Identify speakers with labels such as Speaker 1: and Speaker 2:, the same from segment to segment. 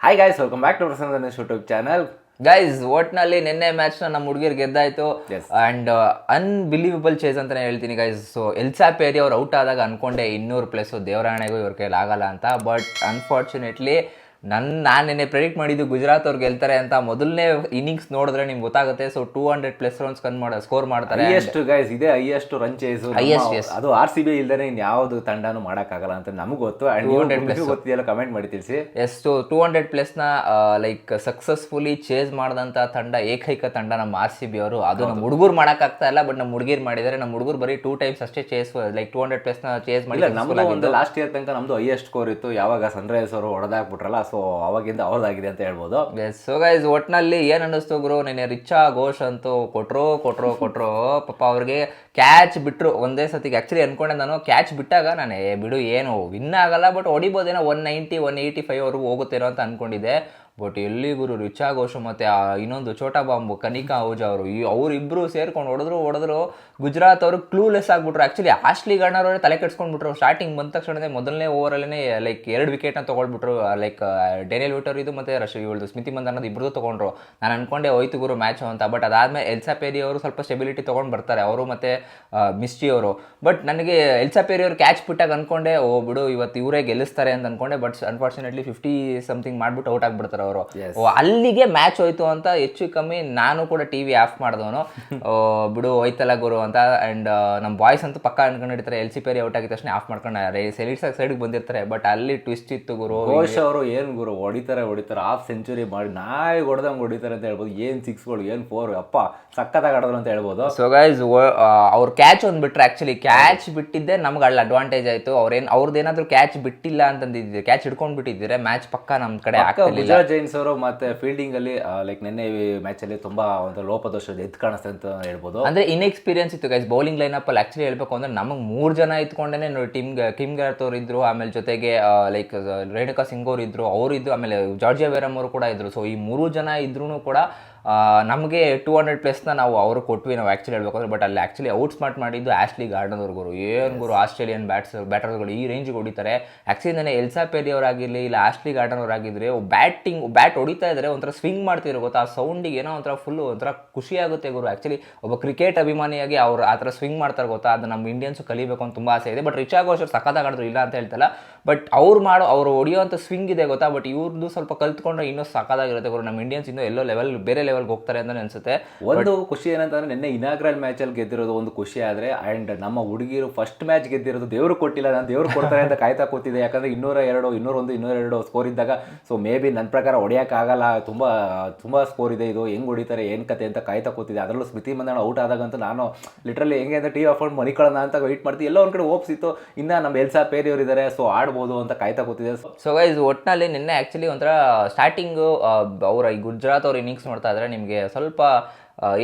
Speaker 1: Hi guys welcome back to Prasanna YouTube channel
Speaker 2: guys ಒಟ್ನಲ್ಲಿ ನಿನ್ನೆ ಮ್ಯಾಚ್ನ ನಮ್ಮ ಹುಡುಗಿರು ಗೆದ್ದಾಯಿತು. ಆ್ಯಂಡ್ ಅನ್ಬಿಲೀವಬಲ್ ಚೇಸ್ ಅಂತಲೇ ಹೇಳ್ತೀನಿ ಗೈಸ್ ಸೊ ಎಲ್ಸಾ ಪೇರಿ ಅವ್ರು ಔಟ್ ಆದಾಗ ಅನ್ಕೊಂಡೆ ಇನ್ನೂರು ಪ್ಲಸ್ ದೇವರಾಣೆಗೂ ಇವ್ರ ಕೈಲಿ ಆಗಲ್ಲ ಅಂತ. ಬಟ್ ಅನ್ಫಾರ್ಚುನೇಟ್ಲಿ ನನ್ನ ನಾನು ನಿನ್ನೆ ಪ್ರೆಡಿಕ್ಟ್ ಮಾಡಿದ್ದು ಗುಜರಾತ್ ಅವ್ರು ಗೆಲ್ತಾರೆ ಅಂತ ಮೊದಲನೇ ಇನ್ನಿಂಗ್ಸ್ ನೋಡಿದ್ರೆ ನಿಮ್ಗೆ ಗೊತ್ತಾಗುತ್ತೆ. So two hundred plus runs ಕನ್ ಮಾಡ ಸ್ಕೋರ್ ಮಾಡ್ತಾರೆ.
Speaker 1: ಹೈಯೆಸ್ಟ್ ಗೈಸ್ ಇದೆ ಹೈಯೆಸ್ಟ್ ರನ್ ಚೇಸ್. ಅದು ಆರ್ ಸಿ ಬಿ ಇಲ್ದೇ ಇನ್ ಯಾವ್ದು ತಂಡನೂ ಮಾಡೋಕ್ಕಾಗಲ್ಲ ಅಂತ ನಮಗೆ ಗೊತ್ತು. ಅಂಡ್ ಪ್ಲಸ್ ಗೊತ್ತಿದೆಯಲ್ಲ ಕಮೆಂಟ್ ಮಾಡಿ ತಿಳಿಸಿ.
Speaker 2: ಎಸ್ ಟು ಟೂ ಹಂಡ್ರೆಡ್ ಪ್ಲಸ್ನ ಲೈಕ್ ಸಕ್ಸಸ್ಫುಲಿ ಚೇಸ್ ಮಾಡಿದಂಥ ತಂಡ ಏಕೈಕ ತಂಡ ನಮ್ಮ ಆರ್ ಸಿ ಬಿ ಅವರು. ಅದು ನಮ್ಮ ಹುಡುಗರು ಮಾಡೋಕ್ಕಾಗ್ತಾ ಇಲ್ಲ ಬಟ್ ನಮ್ಮ ಹುಡುಗಿರು ಮಾಡಿದರೆ ನಮ್ಮ ಹುಡುಗರು ಬರೀ ಟೂ ಟೈಮ್ಸ್ ಅಷ್ಟೇ ಚೇಸ್ ಲೈಕ್ ಟೂ ಹಂಡ್ರೆಡ್ ಪ್ಲಸ್ನ ಚೇಸ್ ಮಾಡಿ
Speaker 1: ನಮ್ಮದು ಒಂದು ಲಾಸ್ಟ್ ಇಯರ್ ತನಕ ನಮ್ದು ಹೈಯೆಸ್ಟ್ ಸ್ಕೋರ್ ಇತ್ತು. ಯಾವಾಗ ಸನ್ರೈಸ್ ಅವರು ಹೊಡೆದಾಕ್ಬಿಟ್ರಲ್ಲ ಸೊ ಅವಾಗಿಂದ ಅವ್ರದ್ದಾಗಿದೆ ಅಂತ ಹೇಳ್ಬೋದು.
Speaker 2: ಸೊ ಗೈಸ್ ಒಟ್ಟಿನಲ್ಲಿ ಏನು ಅನ್ನಿಸ್ತು ಗುರು? ನೆನೆ ರಿಚಾ ಘೋಷ್ ಅಂತೂ ಕೊಟ್ರು ಕೊಟ್ರು ಕೊಟ್ರು. ಪಾಪ ಅವ್ರಿಗೆ ಕ್ಯಾಚ್ ಬಿಟ್ರು. ಒಂದೇ ಸತಿಗೆ ಆ್ಯಕ್ಚುಲಿ ಅಂದ್ಕೊಂಡೆ ನಾನು ಕ್ಯಾಚ್ ಬಿಟ್ಟಾಗ ನಾನು ಬಿಡು, ಏನು ವಿನ್ ಆಗಲ್ಲ but ಹೊಡಿಬೋದೇನೋ one ninety one eighty five ವರೆಗೂ ಹೋಗುತ್ತೇನೋ ಅಂತ ಅನ್ಕೊಂಡಿದ್ದೆ. ಬಟ್ ಎಲ್ಲಿ ಗುರು ರಿಚಾ ಘೋಷ್ ಮತ್ತೆ ಆ ಇನ್ನೊಂದು ಛೋಟಾ ಬಾಂಬು ಕನಿಕಾ ಆಹುಜಾ ಅವರು, ಈ ಅವರಿಬ್ಬರು ಸೇರ್ಕೊಂಡು ಹೊಡೆದ್ರು ಹೊಡೆದ್ರು ಗುಜರಾತ್ ಅವರು ಕ್ಲೂಲೆಸ್ ಆಗಿಬಿಟ್ರು. ಆ್ಯಕ್ಚುಲಿ ಆಶ್ಲಿ ಅವರೇ ತಲೆ ಕೆಡ್ಸ್ಕೊಂಡ್ಬಿಟ್ರು. ಸ್ಟಾರ್ಟಿಂಗ್ ಬಂದ ತಕ್ಷಣನೇ ಮೊದಲನೇ ಓವರಲ್ಲೇ ಲೈಕ್ ಎರಡು ವಿಕೆಟ್ನ ತೊಗೊಳ್ಬಿಟ್ರು. ಲೈಕ್ ಡೇನಿಯಲ್ ವಿಟರ್ ಇದು ಮತ್ತೆ ರಶ್, ಇವಳ್ದು ಸ್ಮಿತಿ ಮಂದ ಅನ್ನೋದು ಇಬ್ಬರದು ತೊಗೊಂಡ್ರು. ನಾನು ಅನ್ಕೊಂಡೆ ಹೋಯ್ತು ಗುರು ಮ್ಯಾಚ್ ಅಂತ ಬಟ್ ಅದಾದ್ಮೇಲೆ ಎಲ್ಸಾ ಪೇರಿ ಅವರು ಸ್ವಲ್ಪ ಸ್ಟೆಬಿಲಿಟಿ ತೊಗೊಂಡು ಬರ್ತಾರೆ. ಅವರು ಮತ್ತೆ ಮಿಸ್ಟಿ ಅವರು. ಬಟ್ ನನಗೆ ಎಲ್ಸಾ ಪೇರಿ ಅವರು ಕ್ಯಾಚ್ ಬಿಟ್ಟಾಗ ಅನ್ಕೊಂಡೆ, ಓ ಬಿಡು, ಇವತ್ತು ಇವರೇ ಗೆಲ್ಲಿಸ್ತಾರೆ ಅಂತ ಅನ್ಕೊಂಡೆ. ಬಟ್ ಅನ್ಫಾರ್ಚುನೇಟ್ಲಿ ಫಿಫ್ಟಿ ಸಮಥಿಂಗ್ ಮಾಡಿಬಿಟ್ಟು ಔಟ್ ಆಗ್ಬಿಡ್ತಾರೆ ಅವರು. ಅಲ್ಲಿಗೆ ಮ್ಯಾಚ್ ಹೋಯ್ತು ಅಂತ ಹೆಚ್ಚು ಕಮ್ಮಿ ನಾನು ಕೂಡ ಟಿ ವಿ ಆಫ್ ಮಾಡಿದವನು. ಬಿಡು ಹೋಯ್ತಲ್ಲ ಗುರು ಅಂತ. ಅಂಡ್ ನಮ್ಮ ಬಾಯ್ಸ್ ಅಂತೂ ಪಕ್ಕ ಅನ್ಕೊಂಡಿರ್ತಾರೆ ಎಲ್ ಸಿ ಪೇರಿ ಔಟ್ ಆಗಿದ ತಕ್ಷಣ ಆಫ್ ಮಾಡ್ಕೊಂಡಾರೆ ಸೆಲಿಟ್ಸ್ ಸೈಡ್ಗೆ ಬಂದಿರ್ತಾರೆ ಬಟ್ ಅಲ್ಲಿ ಟ್ವಿಸ್ಟ್ ಇತ್ತು ಗುರು.
Speaker 1: ಘೋಷ್ ಅವರು ಏನ್ ಗುರು ಹೊಡಿತಾರೆ ಹೊಡಿತಾರೆ ಹಾಫ್ ಸೆಂಚುರಿ ಮಾಡಿ ನಾಯಿ ಹೊಡೆದಂಗೆ ಹೊಡಿತಾರೆ ಅಂತ ಹೇಳ್ಬೋದು. ಏನ್ ಸಿಕ್ಸ್ಗಳು ಏನ್ ಫೋರ್ ಅಪ್ಪ ಸಕ್ಕತ್ತಾಗಿ ಆಡಿದ್ರು ಅಂತ ಹೇಳ್ಬೋದು.
Speaker 2: ಸೊ ಗೈಸ್ ಅವ್ರ ಕ್ಯಾಚ್ ಒಂದು ಬಿಟ್ರೆ ಆ್ಯಕ್ಚುಲಿ ಕ್ಯಾಚ್ ಬಿಟ್ಟಿದ್ದೆ ನಮ್ಗೆ ಅಲ್ಲಿ ಅಡ್ವಾಂಟೇಜ್ ಆಯ್ತು. ಅವ್ರದ್ದು ಏನಾದರೂ ಕ್ಯಾಚ್ ಬಿಟ್ಟಿಲ್ಲ ಅಂತಂದಿದ್ರೆ ಕ್ಯಾಚ್ ಹಿಡ್ಕೊಂಡ್ ಬಿಟ್ಟಿದ್ರೆ ಮ್ಯಾಚ್ ಪಕ್ಕ ನಮ್ ಕಡೆ ಆಗ್ತಿರ್ಲಿಲ್ಲ.
Speaker 1: ಗುಜರಾತ್ ಅವರು ಮತ್ತೆ ಫೀಲ್ಡಿಂಗ್ ಅಲ್ಲಿ ಲೈಕ್ ನಿನ್ನೆ ಮ್ಯಾಚ್ ಅಲ್ಲಿ ತುಂಬಾ ಒಂದು ಲೋಪದೋಷ ಎದ್ದು ಕಾಣಿಸ್ತದೆ ಅಂತ ಹೇಳ್ಬೋದು.
Speaker 2: ಅಂದ್ರೆ ಇನ್ಎಕ್ಸ್ಪೀರಿಯನ್ಸ್ ಇತ್ತು ಗೈಸ್ ಬೌಲಿಂಗ್ ಲೈನ್ ಅಪ್ ಅಲ್ಲಿ ಆಕ್ಚುಲಿ ಹೇಳ್ಬೇಕು ಅಂದ್ರೆ ನಮಗೆ ಮೂರ್ ಜನ ಇತ್ಕೊಂಡೇನೆ ಟೀಮ್ ಕಿಮ್ ಗರ್ತ್ ಅವ್ರು ಇದ್ರು, ಆಮೇಲೆ ಜೊತೆಗೆ ಲೈಕ್ ರೇಣುಕಾ ಸಿಂಗ್ ಅವ್ರು ಇದ್ರು ಅವ್ರು ಇದ್ರು, ಆಮೇಲೆ ಜಾರ್ಜಿಯಾ ವೇರಮ್ ಅವರು ಕೂಡ ಇದ್ರು. ಸೊ ಈ ಮೂರು ಜನ ಇದ್ರು ಕೂಡ ನಮಗೆ ಟೂ ಹಂಡ್ರೆಡ್ ಪ್ಲಸ್ನ ನಾವು ಅವರು ಕೊಟ್ವಿ ನಾವು ಆ್ಯಕ್ಚುಲಿ ಹೇಳ್ಬೇಕಂದ್ರೆ ಬಟ್ ಅಲ್ಲಿ ಆ್ಯಕ್ಚುಲಿ ಔಟ್ ಸ್ಮಾರ್ಟ್ ಮಾಡಿದ್ದು ಆಶ್ಲಿ ಗಾರ್ಡನ್ ಗುರು. ಏನು ಗುರು ಆಸ್ಟ್ರೇಲಿಯನ್ ಬ್ಯಾಟ್ಸ್ ಬ್ಯಾಟರ್ಗಳು ಈ ರೇಂಜ್ಗೆ ಹೊಡಿತಾರೆ. ಆ್ಯಕ್ಚುಲಿ ನಾನು ಎಲ್ಸಾ ಪೇರಿ ಅವರಾಗಿರಲಿ, ಇಲ್ಲ ಆಶ್ಲಿ ಗಾರ್ಡನ್ ಅವರಾಗಿದ್ರೆ ಬ್ಯಾಟಿಂಗ್ ಬ್ಯಾಟ್ ಹೊಡಿತಾ ಇದ್ದರೆ ಒಂಥರ ಸ್ವಿಂಗ್ ಮಾಡ್ತಿರೋ ಗೊತ್ತಾ? ಆ ಸೌಂಡಿಗೆ ಏನೋ ಒಂಥರ ಫುಲ್ಲು ಒಂಥರ ಖುಷಿ ಆಗುತ್ತೆ ಗುರು. ಆ್ಯಕ್ಚುಲಿ ಒಬ್ಬ ಕ್ರಿಕೆಟ್ ಅಭಿಮಾನಿಯಾಗಿ ಅವ್ರು ಆ ಥರ ಸ್ವಿಂಗ್ ಮಾಡ್ತಾರೆ ಗೊತ್ತಾ? ಅದು ನಮ್ಮ ಇಂಡಿಯನ್ಸು ಕಲಿಬೇಕು ಅಂತ ತುಂಬ ಆಸೆ ಇದೆ. ಬಟ್ ರಿಚಾ ಘೋಷ್ ಅವ್ರು ಸಖತ್ತಾಗಿ ಇಲ್ಲ ಅಂತ ಹೇಳ್ತಲ್ಲ. ಬಟ್ ಅವ್ರು ಮಾಡೋ, ಅವ್ರು ಹೊಡಿಯೋಂಥ ಸ್ವಿಂಗ್ ಇದೆ ಗೊತ್ತಾ? ಬಟ್ ಇವ್ರದ್ದು ಸ್ವಲ್ಪ ಕಲ್ತ್ಕೊಂಡ್ರೆ ಇನ್ನೂ ಸಖತ್ತಾಗಿರುತ್ತೆ ಗುರು. ನಮ್ಮ ಇಂಡಿಯನ್ಸ್ ಇನ್ನೂ ಎಲ್ಲೋ ಲೆವೆಲ್ ಬೇರೆ ಲೆವೆಲ್ಗೆ ಹೋಗ್ತಾರೆ ಅಂತ ಅನ್ಸುತ್ತೆ.
Speaker 1: ಒಂದು ಖುಷಿ ಏನಂತಂದ್ರೆ ನಿನ್ನೆ ಇನಾಗ್ರಲ್ ಮ್ಯಾಚ್ ಅಲ್ಲಿ ಗೆದ್ದಿರೋದು ಒಂದು ಖುಷಿ ಆದ್ರೆ ಅಂಡ್ ನಮ್ಮ ಹುಡುಗಿರು ಫಸ್ಟ್ ಮ್ಯಾಚ್ ಗೆದ್ದಿರೋದು ದೇವರು ಕೊಟ್ಟಿಲ್ಲ ನಾನು ದೇವರು ಕೊಡ್ತಾರೆ ಅಂತ ಕಾಯ್ತಾ ಕೂತಿದೆ ಯಾಕಂದ್ರೆ ಇನ್ನೂರ ಎರಡು ಇನ್ನೂರ ಒಂದು ಇನ್ನೂರ ಎರಡು ಸ್ಕೋರ್ ಇದ್ದಾಗ ಸೊ ಮೇ ಬಿ ನನ್ನ ಪ್ರಕಾರ ಹೊಡೆಯೋಕ್ಕಾಗಲ್ಲ ಆಗಲ್ಲ ತುಂಬಾ ತುಂಬಾ ಸ್ಕೋರ್ ಇದೆ ಇದು ಹೆಂಗ್ ಹೊಡಿತಾರೆ ಏನ್ ಕತೆ ಅಂತ ಕಾಯ್ತಾ ಕೂತಿದೆ ಅದರಲ್ಲೂ ಸ್ಮೃತಿ ಮಂದಣ್ಣ ಔಟ್ ಆದಾಗಂತೂ ನಾನು ಲಿಟ್ರಲಿ ಹೆಂಗೆ ಅಂತ ಟಿ ಅಫೌಂಟ್ ಮನಿಕೊಳ್ಳೋಣ ಅಂತ ವೆಯ್ಟ್ ಮಾಡ್ತೀವಿ ಎಲ್ಲೋ ಒಂದ್ ಕಡೆ ಹೋಪ್ಸ್ ಇತ್ತು ಇನ್ನ ನಮ್ಮ ಎಲ್ಸ ಪೇರಿಯವರು ಇದ್ದಾರೆ ಸೊ ಆಡ್ಬೋದು ಅಂತ ಕಾಯ್ತಾ ಕೂತಿದೆ
Speaker 2: ಸೊ ಗೈಸ್ ಒಟ್ಟಿನಲ್ಲಿ ನಿನ್ನೆ ಆ್ಯಕ್ಚುಲಿ ಒಂಥರ ಸ್ಟಾರ್ಟಿಂಗು ಅವರ ಈ ಗುಜರಾತ್ ಅವ್ರ ಇನ್ನಿಂಗ್ಸ್ ನೋಡ್ತಾ ಇದ್ರೆ ನಿಮಗೆ ಸ್ವಲ್ಪ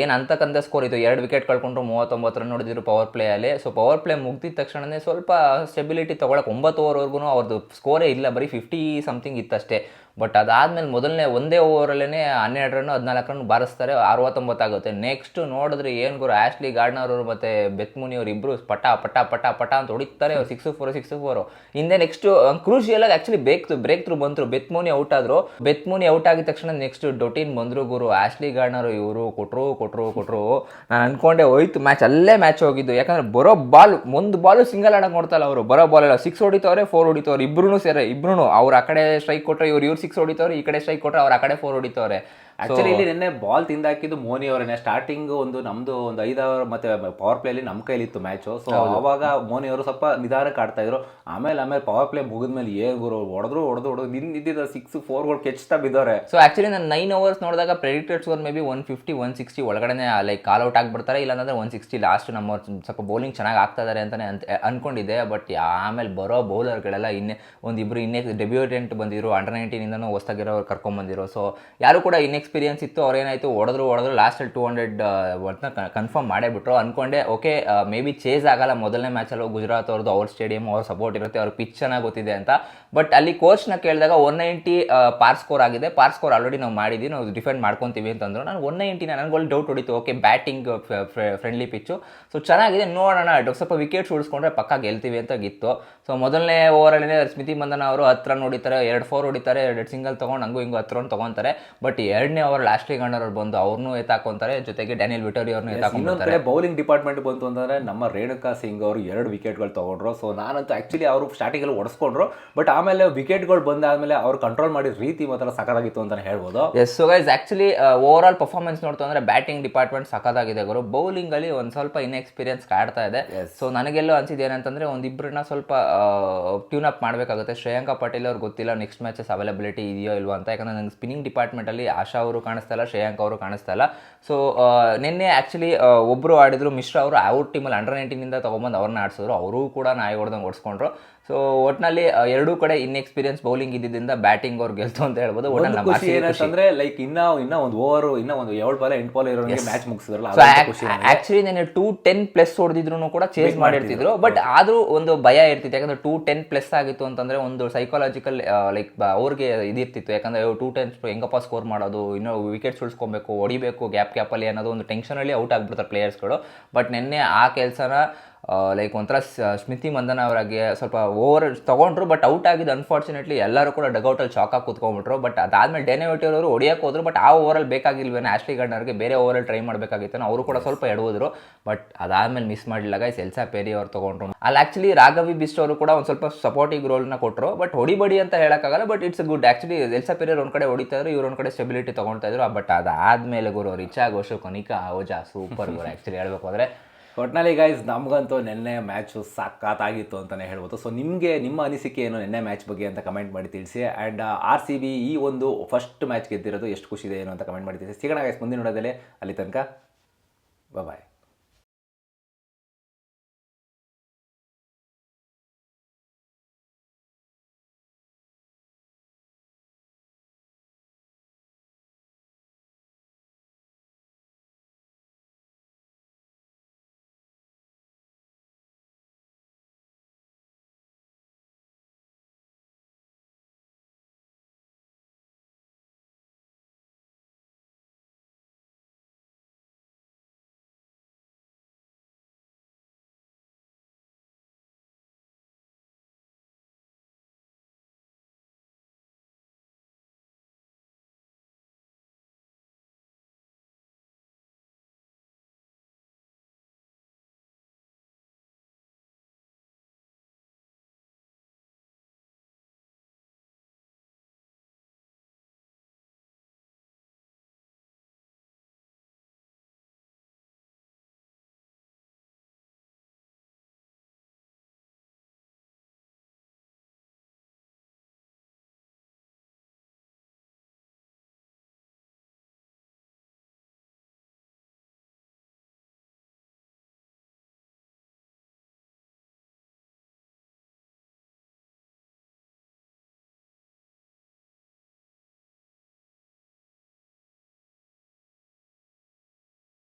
Speaker 2: ಏನು ಅಂತಕ್ಕಂಥ ಸ್ಕೋರ್ ಇತ್ತು. ಎರಡು ವಿಕೆಟ್ ಕಳ್ಕೊಂಡ್ರು ಮೂವತ್ತೊಂಬತ್ತು ರನ್ ನೋಡಿದ್ರು ಪವರ್ ಪ್ಲೇಯಲ್ಲಿ ಸೊ ಪವರ್ ಪ್ಲೇ ಮುಗ್ದಿದ ತಕ್ಷಣನೇ ಸ್ವಲ್ಪ ಸ್ಟೆಬಿಲಿಟಿ ತೊಗೊಳಕ್ಕೆ ಒಂಬತ್ತು ಓವರ್ವರೆಗೂ ಅವ್ರದ್ದು ಸ್ಕೋರೇ ಇಲ್ಲ. ಬರೀ ಫಿಫ್ಟಿ ಸಮಥಿಂಗ್ ಇತ್ತಷ್ಟೇ. ಬಟ್ ಅದಾದಮೇಲೆ ಮೊದಲನೇ ಒಂದೇ ಓವರಲ್ಲೇ ಹನ್ನೆರಡು ರನ್ ಹದಿನಾಲ್ಕು ರನ್ ಬಾರಿಸ್ತಾರೆ ಅರವತ್ತೊಂಬತ್ತಾಗುತ್ತೆ ನೆಕ್ಸ್ಟ್ ನೋಡಿದ್ರೆ ಏನು ಗುರು ಆಶ್ಲಿ ಗಾರ್ಡ್ನರ್ ಅವರು ಮತ್ತು ಬೆತ್ಮುನಿ ಅವರು ಇಬ್ಬರು ಪಟ ಪಟ ಪಟ ಪಟ ಅಂತ ಹೊಡಿತಾರೆ ಸಿಕ್ಸ್ ಫೋರ್ ಸಿಕ್ಸ್ ಫೋರು ಹಿಂದೆ ನೆಕ್ಸ್ಟ್ ಕ್ರೂಷಿಯಲ್ ಆಗಿ ಆ್ಯಕ್ಚುಲಿ ಬೇಕ್ ಬ್ರೇಕ್ ಥ್ರೂ ಬಂದರು ಬೆತ್ಮುನಿ ಔಟ್ ಆದರು. ಬೆತ್ಮುನಿ ಔಟ್ ಆಗಿದ ತಕ್ಷಣ ನೆಕ್ಸ್ಟ್ ಡೊಟಿನ್ ಬಂದರು ಗುರು ಆಶ್ಲಿ ಗಾರ್ಡ್ನರ್ ಇವರು ಕೊಟ್ಟರು ಕೊಟ್ಟರು ಕೊಟ್ಟರು ನಾನು ಅನ್ಕೊಂಡೆ ಹೋಯ್ತು ಮ್ಯಾಚ್ ಅಲ್ಲೇ ಮ್ಯಾಚ್ ಹೋಗಿದ್ದು. ಯಾಕಂದ್ರೆ ಬರೋ ಬಾಲ್ ಒಂದು ಬಾಲು ಸಿಂಗಲ್ ಆಡೋಕೆ ನೋಡ್ತಲ್ಲ ಅವರು. ಬರೋ ಬಾಲ್ ಸಿಕ್ಸ್ ಹೊಡಿತವ್ರೆ ಫೋರ್ ಹೊಡಿತವ್ರೆ ಇಬ್ರು ಸೇರೆ ಇಬ್ರು ಅವ್ರು ಆ ಕಡೆ ಸ್ಟ್ರೈಕ್ ಕೊಟ್ಟರೆ ಇವ್ರು ಇವ್ರು ಸಿಕ್ಸ್ ಹೊಡಿತವ್ರೆ ಈ ಕಡೆ ಸ್ಟ್ರೈಕ್ ಕೊಟ್ಟರೆ ಅವ್ರು ಆ ಕಡೆ ಫೋರ್ ಹೊಡಿತವ್ರೆ.
Speaker 1: ಆಕ್ಚುಲಿ ಇಲ್ಲಿ ನಿನ್ನೆ ಬಾಲ್ ತಿಂದಾಕಿದ್ದು ಮೋನಿ ಅವರೇ ಸ್ಟಾರ್ಟಿಂಗ್ ಒಂದು ನಮ್ದು ಒಂದು ಐದು ಅವರ್ ಮತ್ತೆ ಪವರ್ ಪ್ಲೇಲಿ ನಮ್ಮ ಕೈಲಿತ್ತು ಮ್ಯಾಚು ಸೊ ಅವಾಗ ಮೋನಿ ಅವರು ಸ್ವಲ್ಪ ನಿಧಾನಕ್ಕೆ ಆಡ್ತಾ ಇದ್ರು. ಆಮೇಲೆ ಆಮೇಲೆ ಪವರ್ ಪ್ಲೇ ಮುಗಿದ್ಮೇಲೆ ಏನ್ ಗುರು ಹೊಡೆದ್ರು ಹೊಡೆದು ಹೊಡೆದು ನಿನ್ ಇದ್ದಿದ್ದ ಸಿಕ್ಸ್ ಫೋರ್ಗಳು ಕೆಚ್ತಾ ಬಿದ್ದವ್ರೆ.
Speaker 2: ಸೊ ಆಕ್ಚುಲಿ ನಾನು ನೈನ್ ಅವರ್ಸ್ ನೋಡಿದಾಗ predicted score may be one fifty one sixty ಒಳಗಡೆ ಲೈಕ್ ಕಾಲ್ ಔಟ್ ಆಗಿಬಿಡ್ತಾರೆ. ಇಲ್ಲಾಂದ್ರೆ ಒನ್ ಸಿಕ್ಸ್ಟಿ ಲಾಸ್ಟ್ ನಮ್ಮ ಸ್ವಲ್ಪ ಬೌಲಿಂಗ್ ಚೆನ್ನಾಗಿ ಆಗ್ತಾ ಇದಾರೆ ಅಂತಾನೆ ಅಂತ ಅನ್ಕೊಂಡಿದ್ದೆ. ಬಟ್ ಆಮೇಲೆ ಬರೋ ಬೌಲರ್ಗಳೆಲ್ಲ ಇನ್ನೇ ಒಂದಿಬ್ರು ಇನ್ನೇ ಡೆಬ್ಯೂಟೆಂಟ್ ಬಂದಿದ್ರು ಅಂಡರ್ ನೈನ್ಟೀನಿಂದನೂ ಹೊಸ್ತಾಗಿರೋ ಕರ್ಕೊಂಬಂದಿರೋ ಸೊ ಯಾರು ಕೂಡ ಇನ್ಎಕ್ಸ್ಪೀರಿಯನ್ಸ್ ಇತ್ತು, ಅವ್ರೇನಾಯಿತು, ಹೊಡೆದ್ರು ಹೊಡೆದ್ರು ಲಾಸ್ಟಲ್ಲಿ ಟೂ ಹಂಡ್ರೆಡ್ ಒಟ್ಟನ್ನ ಕನ್ಫರ್ಮ್ ಮಾಡೇ ಬಿಟ್ರು ಅನ್ಕೊಂಡೆ ಓಕೆ ಮೇ ಬಿ ಚೇಸ್ ಆಗಲ್ಲ, ಮೊದಲನೇ ಮ್ಯಾಚಲ್ಲೂ ಗುಜರಾತ್ ಅವ್ರದ್ದು, ಅವ್ರ ಸ್ಟೇಡಿಯಂ ಅವ್ರ ಸಪೋರ್ಟ್ ಇರುತ್ತೆ ಅವ್ರ ಪಿಚ್ ಚೆನ್ನಾಗಿ ಗೊತ್ತಿದೆ ಅಂತ. ಬಟ್ ಅಲ್ಲಿ ಕೋಚ್ನ ಕೇಳಿದಾಗ ಒನ್ ನೈಂಟಿ ಪಾರ್ ಸ್ಕೋರ್ ಆಗಿದೆ. ಪಾರ್ ಸ್ಕೋರ್ ಆಲ್ರೆಡಿ ನಾವು ಮಾಡಿದ್ದೀವಿ ನಾವು ಡಿಫೆಂಡ್ ಮಾಡ್ಕೊತೀವಿ ಅಂತಂದ್ರು. ನಾನು ಒನ್ ನೈಂಟಿನ ನನಗೆ ಒಳ್ಳೆ doubt ಹೊಡಿತು. Okay batting friendly pitch so ಚೆನ್ನಾಗಿದೆ, ನೋಡೋಣ, ಸ್ವಲ್ಪ ವಿಕೆಟ್ಸ್ ಉಳಿಸ್ಕೊಂಡ್ರೆ ಪಕ್ಕ ಗೆಲ್ತೀವಿ ಅಂತ ಗಿತ್ತು. ಸೊ ಮೊದಲನೇ ಓವರಲ್ಲೇ ಸ್ಮಿತಿ ಮಂದನ ಅವರು ಹತ್ತು ರನ್ ಹೊಡಿತಾರೆ ಎರಡು ಫೋರ್ ಹೊಡಿತಾರೆ ಎರಡು ಸಿಂಗಲ್ ತೊಗೊಂಡು ಹಂಗೂ ಹಿಂಗೂ ಹತ್ರ ತೊಗೊಂತಾರೆ. ಬಟ್ ಎರಡನೇ ಓವರ್ ಲಾಸ್ಟ್ ಅವ್ರು ಬಂದು ಅವ್ರನ್ನೂ ಎತ್ತಾಕೊಂತಾರೆ ಜೊತೆಗೆ ಡ್ಯಾನಿಯಲ್ ವಿಟೋರಿ ಅವ್ರನ್ನ
Speaker 1: ಕಡೆ ಬೌಲಿಂಗ್ ಡಿಪಾರ್ಟ್ಮೆಂಟ್ ಬಂತು ಅಂತಂದ್ರೆ ನಮ್ಮ ರೇಣುಕಾ ಸಿಂಗ್ ಅವರು ಎರಡು ವಿಕೆಟ್ಗಳು ತೊಗೊಂಡ್ರು. ಸೊ ನಾನಂತೂ ಆಕ್ಚುಲಿ ಅವರು ಸ್ಟಾರ್ಟಿಂಗಲ್ಲಿ ಒಡಿಸ್ಕೊಂಡ್ರು ಬಟ್ ಆಮೇಲೆ ವಿಕೆಟ್ಗಳು ಬಂದಾದಮೇಲೆ ಅವ್ರು ಕಂಟ್ರೋಲ್ ಮಾಡಿದ ರೀತಿ ಮಾತ್ರ ಸಖತ್ತಾಗಿತ್ತು ಅಂತಾನೆ ಹೇಳ್ಬೋದು.
Speaker 2: Yes so guys actually overall performance ನೋಡ್ತು ಅಂದ್ರೆ ಬ್ಯಾಟಿಂಗ್ ಡಿಪಾರ್ಟ್ಮೆಂಟ್ ಸಖತ್ತಾಗಿದೆ ಗುರು. ಬೌಲಿಂಗ್ ಅಲ್ಲಿ ಒಂದ್ ಸ್ವಲ್ಪ ಇನ್ಎಕ್ಸ್ಪೀರಿಯನ್ಸ್ ಕಾಡ್ತಾ ಇದೆ. ಸೊ ನನಗೆಲ್ಲೋ ಅನ್ಸಿದ್ದು ಏನಂತಂದ್ರೆ ಒಂದಿಬ್ಬರನ್ನ ಸ್ವಲ್ಪ ಟ್ಯೂನ್ ಅಪ್ ಮಾಡಬೇಕಾಗುತ್ತೆ. ಶ್ರೇಯಾಂಕ ಪಾಟೀಲ್ ಅವ್ರಿಗೆ ಗೊತ್ತಿಲ್ಲ ನೆಕ್ಸ್ಟ್ ಮ್ಯಾಚಸ್ ಅವೈಲಬಿಲಿಟಿ ಇದೆಯೋ ಇಲ್ವಾ ಅಂತ. ಯಾಕಂದ್ರೆ ನನಗೆ ಸ್ಪಿನ್ನಿಂಗ್ ಡಿಪಾರ್ಟ್ಮೆಂಟಲ್ಲಿ ಆಶಾ ಅವರು ಕಾಣಿಸ್ತಾ ಇಲ್ಲ, ಶ್ರೇಯಾಂಕ್ ಅವರು ಕಾಣಿಸ್ತಾ ಇಲ್ಲ. ಸೊ ನಿನ್ನೆ ಆ್ಯಕ್ಚುಲಿ ಒಬ್ಬರು ಆಡಿದ್ರು ಮಿಶ್ರಾ ಅವರು ಔಟ್ ಟೀಮಲ್ಲಿ ಅಂಡರ್ ನೈನ್ಟೀನಿಂದ ತೊಗೊಂಬಂದು ಅವ್ರನ್ನ ಆಡಿಸಿದ್ರು. ಅವರು ಕೂಡ ನಾಯಿ ಹೊಡೆದಂಗೆ ಓಡಿಸ್ಕೊಂಡ್ರು. ಸೊ ಒಟ್ನಲ್ಲಿ ಎರಡೂ ಕಡೆ ಇನ್ಎಕ್ಸ್ಪೀರಿಯನ್ಸ್ ಬೌಲಿಂಗ್ ಇದ್ದಿದ್ದರಿಂದ ಬ್ಯಾಟಿಂಗ್ ಅವ್ರು ಗೆಲ್ತು ಅಂತ ಹೇಳ್ಬೋದು.
Speaker 1: ಖುಷಿ ಏನಂತಂದ್ರೆ ಲೈಕ್ ಇನ್ನ ಇನ್ನ ಒಂದು ಓವರ್ ಇನ್ನ ಒಂದು ಏಳು ಬಾಲ ಎಂಟು ಬಾಲ್ ಇರೋ ಮ್ಯಾಚ್ ಮುಗಿಸಿದ್ರಲ್ಲ
Speaker 2: ಸೊ
Speaker 1: ಆ್ಯಕ್ಚುಲಿ
Speaker 2: ಆಕ್ಚುಲಿ ನಾನು ಟೂ ಟೆನ್ ಪ್ಲಸ್ ಹೊಡೆದಿದ್ರು ಕೂಡ ಚೇಂಜ್ ಮಾಡಿರ್ತಿದ್ರು. ಬಟ್ ಆದರೂ ಒಂದು ಭಯ ಇರ್ತಿತ್ತು. ಯಾಕಂದ್ರೆ ಟೂ ಟೆನ್ ಪ್ಲಸ್ ಆಗಿತ್ತು ಅಂತಂದ್ರೆ ಒಂದು ಸೈಕಾಲಜಿಕಲ್ ಲೈಕ್ ಅವ್ರಿಗೆ ಇದಿರ್ತಿತ್ತು. ಯಾಕಂದ್ರೆ ಟೂ ಟೆನ್ ಹೆಂಗಪ್ಪ ಸ್ಕೋರ್ ಮಾಡೋದು? ಇನ್ನೂ ವಿಕೆಟ್ಸ್ ಉಳಿಸ್ಕೊಬೇಕು ಹೊಡಿಬೇಕು ಗ್ಯಾಪ್ ಗ್ಯಾಪಲ್ಲಿ ಅನ್ನೋದು ಒಂದು ಟೆನ್ಷನಲ್ಲಿ ಔಟ್ ಆಗ್ಬಿಡ್ತಾರೆ ಪ್ಲೇಯರ್ಸ್ಗಳು ಬಟ್ ನಿನ್ನೆ ಆ ಕೆಲಸನ ಲೈಕ್ ಒಂಥರ ಸ್ಮಿತಿ ಮಂದನ ಅವರಾಗೆ ಸ್ವಲ್ಪ ಓವರ್ ತೊಗೊಂಡ್ರು ಬಟ್ ಔಟ್ ಆಗಿದ್ದು ಅನ್ಫಾರ್ಚುನೇಟ್ಲಿ ಎಲ್ಲರೂ ಕೂಡ ಡಗೌಟಲ್ಲಿ ಶಾಕಾಗಿ ಕೂತ್ಕೊಂಡ್ಬಿಟ್ರು. ಬಟ್ ಅದಾದಮೇಲೆ ಡೆನೆವಿಟಿ ಅವರು ಹೊಡಿಯಕ್ಕೆ ಹೋದ್ರು ಬಟ್ ಆ ಓವರಲ್ಲಿ ಬೇಕಾಗಿಲ್ವೇನೋ ಆಶ್ಲಿ ಗಣ್ಣರಿಗೆ ಬೇರೆ ಓವರಲ್ಲಿ ಟ್ರೈ ಮಾಡಬೇಕಾಗಿತ್ತು ಅವರು ಕೂಡ ಸ್ವಲ್ಪ ಎಡವುದ್ರು. ಬಟ್ ಅದಾದ್ಮೇಲೆ ಮಿಸ್ ಮಾಡಲಿಲ್ಲ ಗೈಸ್ ಎಲ್ಸಾ ಪೇರಿ ಅವ್ರು ತೊಗೊಂಡ್ರು. ಅಲ್ಲಿ ಆಕ್ಚುಲಿ ರಾಘವಿ ಬಿಸ್ಟ್ ಅವರು ಕೂಡ ಒಂದು ಸ್ವಲ್ಪ ಸಪೋರ್ಟಿಂಗ್ ರೋಲ್ನ ಕೊಟ್ಟರು ಬಟ್ ಹೊಡಿಬಡಿ ಅಂತ ಹೇಳೋಕ್ಕಾಗಲ್ಲ but it's good actually Ellyse Perry ಒಂದು ಕಡೆ ಹೊಡಿತಾ ಇದ್ರು, ಇವ್ರು ಒಂದು ಕಡೆ ಸ್ಟೆಬಿಲಿಟಿ ತೊಗೊಳ್ತಾ ಇದ್ರು. ಬಟ್ ಅದಾದ್ಮೇಲೆ ಗುರು ರಿಚಾ ಘೋಷು ಕೊನಿಕಾ ಓಜಾ ಸೂಪರ್ ಗುರು. ಆ್ಯಕ್ಚುಲಿ ಹೇಳ್ಬೇಕು ಅಂದ್ರೆ
Speaker 1: ಒಟ್ನಲ್ಲಿ ಗೈಸ್ ನಮಗಂತೂ ನಿನ್ನೆ ಮ್ಯಾಚು ಸಾಕಾಗಿತ್ತು ಅಂತಲೇ ಹೇಳ್ಬೋದು. ಸೊ ನಿಮಗೆ, ನಿಮ್ಮ ಅನಿಸಿಕೆ ಏನು ನಿನ್ನೆ ಮ್ಯಾಚ್ ಬಗ್ಗೆ ಅಂತ ಕಮೆಂಟ್ ಮಾಡಿ ತಿಳಿಸಿ. ಆ್ಯಂಡ್ ಆರ್ ಸಿ ಬಿ ಈ ಒಂದು ಫಸ್ಟ್ ಮ್ಯಾಚ್ ಗೆದ್ದಿರೋದು ಎಷ್ಟು ಖುಷಿ ಇದೆ ಏನು ಅಂತ ಕಮೆಂಟ್ ಮಾಡಿ ತಿಳಿಸಿ. ಸಿಗೋಣ ಗೈಸ್ ಮುಂದಿನ ನೋಡೋದಲ್ಲಿ. ಅಲ್ಲಿ ತನಕ ಬಾಯ್